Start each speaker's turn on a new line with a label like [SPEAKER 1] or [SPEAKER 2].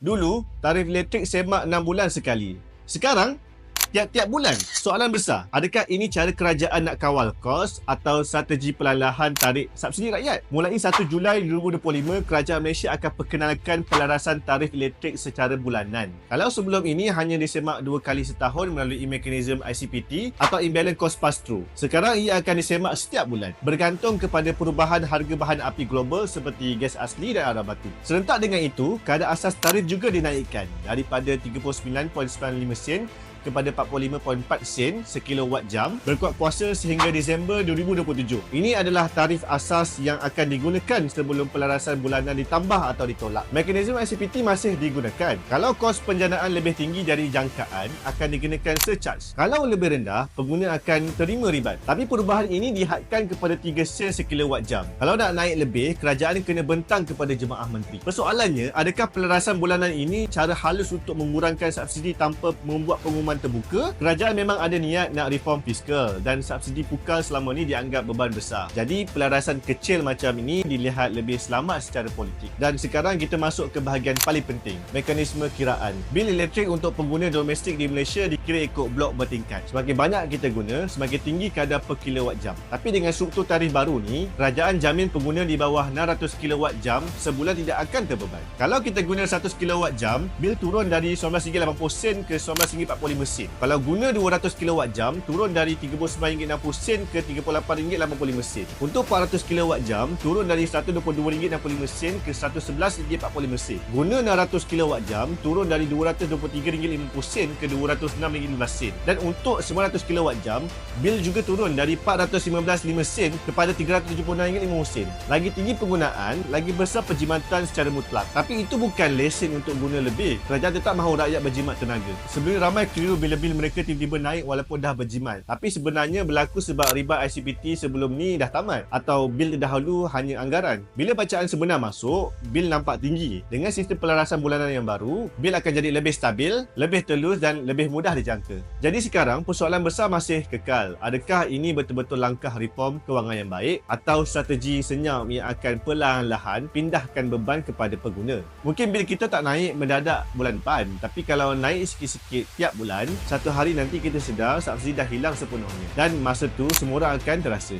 [SPEAKER 1] Dulu, tarif elektrik semak 6 bulan sekali. Sekarang, tiap-tiap bulan. Soalan besar, adakah ini cara kerajaan nak kawal kos atau strategi perlahan tarik subsidi rakyat? Mulai 1 Julai 2025, kerajaan Malaysia akan perkenalkan pelarasan tarif elektrik secara bulanan. Kalau sebelum ini hanya disemak dua kali setahun melalui mekanisme ICPT atau imbalance cost pass-through. Sekarang ia akan disemak setiap bulan bergantung kepada perubahan harga bahan api global seperti gas asli dan arah batu. Serentak dengan itu, kadar asas tarif juga dinaikkan daripada 39.95 sen kepada 45.4 sen sekilowatt jam berkuat kuasa sehingga Disember 2027. Ini adalah tarif asas yang akan digunakan sebelum pelarasan bulanan ditambah atau ditolak. Mekanisme ICPT masih digunakan. Kalau kos penjanaan lebih tinggi dari jangkaan, akan digunakan surcharge. Kalau lebih rendah, pengguna akan terima ribat. Tapi perubahan ini dihadkan kepada 3 sen sekilowatt jam. Kalau nak naik lebih, kerajaan kena bentang kepada jemaah menteri. Persoalannya, adakah pelarasan bulanan ini cara halus untuk mengurangkan subsidi tanpa membuat pengumuman pengumuman terbuka, kerajaan memang ada niat nak reform fiskal dan subsidi pukal selama ni dianggap beban besar. Jadi pelarasan kecil macam ini dilihat lebih selamat secara politik. Dan sekarang kita masuk ke bahagian paling penting, mekanisme kiraan. Bil elektrik untuk pengguna domestik di Malaysia dikira ikut blok bertingkat. Semakin banyak kita guna, semakin tinggi kadar per kilowatt jam. Tapi dengan struktur tarif baru ni, kerajaan jamin pengguna di bawah 600 kilowatt jam sebulan tidak akan terbeban. Kalau kita guna 100 kilowatt jam, bil turun dari RM19.80 ke RM19.45 sen. Kalau guna 200 kWh turun dari RM39.60 sen ke RM38.85 sen. Untuk 400 kWh turun dari RM122.65 sen ke RM111.45 sen. Guna 600 kWh turun dari RM223.50 sen ke RM206.15 sen. Dan untuk 900 kWh bil juga turun dari RM415.5 sen kepada RM376.50 sen. Lagi tinggi penggunaan, lagi besar perjimatan secara mutlak. Tapi itu bukan lesen untuk guna lebih. Kerajaan tetap mahu rakyat berjimat tenaga. Sebelum ramai keliru dulu bila bil mereka tiba-tiba naik walaupun dah berjimat. Tapi sebenarnya berlaku sebab riba ICPT sebelum ni dah tamat atau bil dahulu hanya anggaran. Bila bacaan sebenar masuk, bil nampak tinggi. Dengan sistem pelarasan bulanan yang baru, bil akan jadi lebih stabil, lebih telus dan lebih mudah dijangka. Jadi sekarang persoalan besar masih kekal. Adakah ini betul-betul langkah reform kewangan yang baik atau strategi senyap yang akan perlahan-lahan pindahkan beban kepada pengguna? Mungkin bil kita tak naik mendadak bulan depan, tapi kalau naik sikit-sikit tiap bulan, satu hari nanti kita sedar subsidi dah hilang sepenuhnya. Dan masa tu semua orang akan terasa